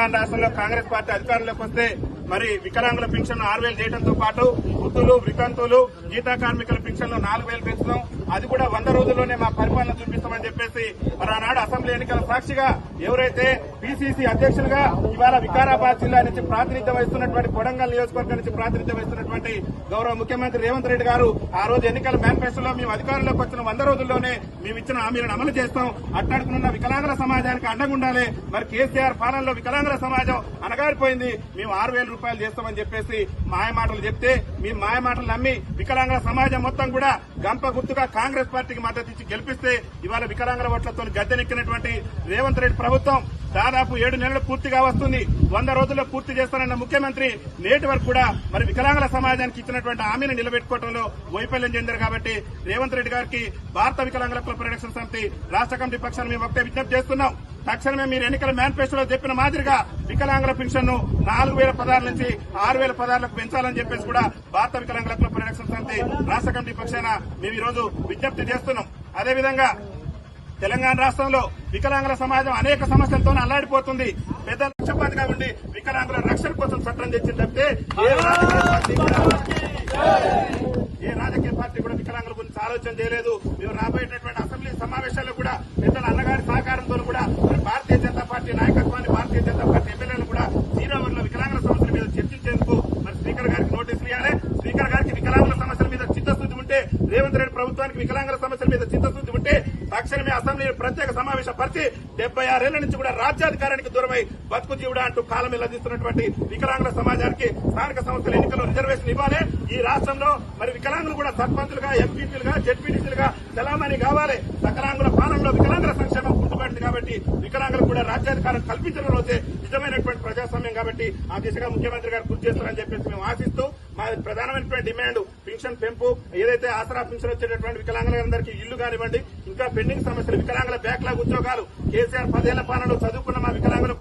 తెలంగాణ రాష్ట్రంలో కాంగ్రెస్ పార్టీ అధికారంలోకి వస్తే మరి వికలాంగుల పెన్షన్ ఆరు వేలు చేయడంతో పాటు వృద్ధులు వితంతువులు గీతా కార్మికుల పింఛన్లు నాలుగు వేలు పెంచడం అది కూడా వంద రోజుల్లోనే మా పరిపాలన చూపిస్తామని చెప్పేసి మరి ఆనాడు అసెంబ్లీ ఎన్నికల సాక్షిగా ఎవరైతే పిసిసి అధ్యక్షులుగా ఇవాళ వికారాబాద్ జిల్లా నుంచి ప్రాతినిధ్యం వహిస్తున్నటువంటి కొడంగల్ నియోజకవర్గం నుంచి ప్రాతినిధ్యం వహిస్తున్నటువంటి గౌరవ ముఖ్యమంత్రి రేవంత్ రెడ్డి గారు ఆ రోజు ఎన్నికల మేనిఫెస్టోలో మేము అధికారంలోకి వచ్చిన వంద రోజుల్లోనే మేము ఇచ్చిన హామీలను అమలు చేస్తాం. అట్టాడుకున్న వికలాంగుల సమాజానికి అండగుండాలి మరి కేసీఆర్ పాలనలో వికలాంగుల సమాజం అనగారిపోయింది మేము ఆరు వేల రూపాయలు చేస్తామని చెప్పేసి మాయమాటలు చెప్తే మీ మాయమాటలు నమ్మి వికలాంగుల సమాజం మొత్తం కూడా గంప గుర్తుగా కాంగ్రెస్ పార్టీకి మద్దతు ఇచ్చి గెలిపిస్తే ఇవాళ వికలాంగుల ఓట్లతో గద్దెనెక్కినటువంటి రేవంత్ రెడ్డి ప్రభుత్వం దాదాపు ఏడు నెలలు పూర్తిగా వస్తుంది వంద రోజుల్లో పూర్తి చేస్తానన్న ముఖ్యమంత్రి నేటి వరకు కూడా మరి వికలాంగుల సమాజానికి ఇచ్చినటువంటి హామీని నిలబెట్టుకోవడంలో వైఫల్యం చెందారు కాబట్టి రేవంత్ రెడ్డి గారికి భారత వికలాంగుల క్లబ్ పరిరక్షణ సమితి రాష్ట్ర కమిటీ పక్షాన్ని మేము ఒకటే విజ్ఞప్తి చేస్తున్నాం. తక్షణమే మీరు ఎన్నికల మేనిఫెస్టోలో చెప్పిన మాదిరిగా వికలాంగుల పెన్షన్ను నాలుగు వేల పదార్ల నుంచి ఆరు వేల పదార్లకు పెంచాలని చెప్పేసి కూడా భారత వికలాంగుల క్లబ్ పరిరక్షణ సమితి రాష్ట్ర కమిటీ పక్షాన మేము ఈ రోజు విజ్ఞప్తి చేస్తున్నాం. అదేవిధంగా తెలంగాణ రాష్ట్రంలో వికలాంగుల సమాజం అనేక సమస్యలతో అల్లాడిపోతుంది. పెద్ద లక్ష్యపాతిగా ఉండి వికలాంగుల రక్షణ కోసం చట్టం తెచ్చి తప్పితే ఏ రాజకీయ పార్టీ కూడా వికలాంగుల గురించి ఆలోచన చేయలేదు. మేము రాబోయేటటువంటి అసెంబ్లీ సమావేశాల్లో కూడా పెద్దల అన్నగారి సహకారంతో కూడా మరి భారతీయ జనతా పార్టీ నాయకులు భారతీయ జనతా పార్టీ ఎమ్మెల్యేలు కూడా శ్రీరాముల వికలాంగుల సమస్యల మీద చర్చించేందుకు మరి స్పీకర్ గారికి నోటీసులు ఇవ్వాలి స్పీకర్ గారికి వికలాంగుల సమస్యల మీద చిత్తశుద్ధి ఉంటే రేవంత్ రెడ్డి ప్రభుత్వానికి వికలాంగుల సమస్యల మీద చిత్తశుద్ధి ఉంటే తక్షణమే అసెంబ్లీ ప్రత్యేక సమావేశం పరిచి డెబ్బై ఆరేళ్ళ నుంచి కూడా రాజ్యాధికారానికి దూరమై బతుకు జీవుడా అంటూ కాలం ఇల్లదీస్తున్నటువంటి వికలాంగుల సమాజానికి స్థానిక సంస్థల ఎన్నికల్లో రిజర్వేషన్ ఇవ్వాలి. ఈ రాష్ట్రంలో మరి వికలాంగులు కూడా సర్పంచులుగా ఎంపీపీలుగా జెడ్పీటీసీలుగా చలామణి కావాలి. వికలాంగుల పాలనలో వికలాంగుల సంక్షేమం గుర్తుపడింది కాబట్టి వికలాంగులకు కూడా రాజ్యాధికారం కల్పించడం రోజే నిజమైనటువంటి ప్రజాస్వామ్యం కాబట్టి ఆ దిశగా ముఖ్యమంత్రి గారు కృషి చేస్తారని చెప్పేసి మేము ఆశిస్తూ మా ప్రధానమైనటువంటి డిమాండ్ పెన్షన్ పెంపు ఏదైతే ఆసరా పెన్షన్ వచ్చేటటువంటి వికలాంగులందరికీ ఇల్లు కానివ్వండి ఇంకా పెండింగ్ సమస్యలు వికలాంగుల బ్యాక్లాగ్ ఉద్యోగాలు కేసీఆర్ పదేళ్ళ పాలనలో చదువుకున్న మా వికలాంగులకు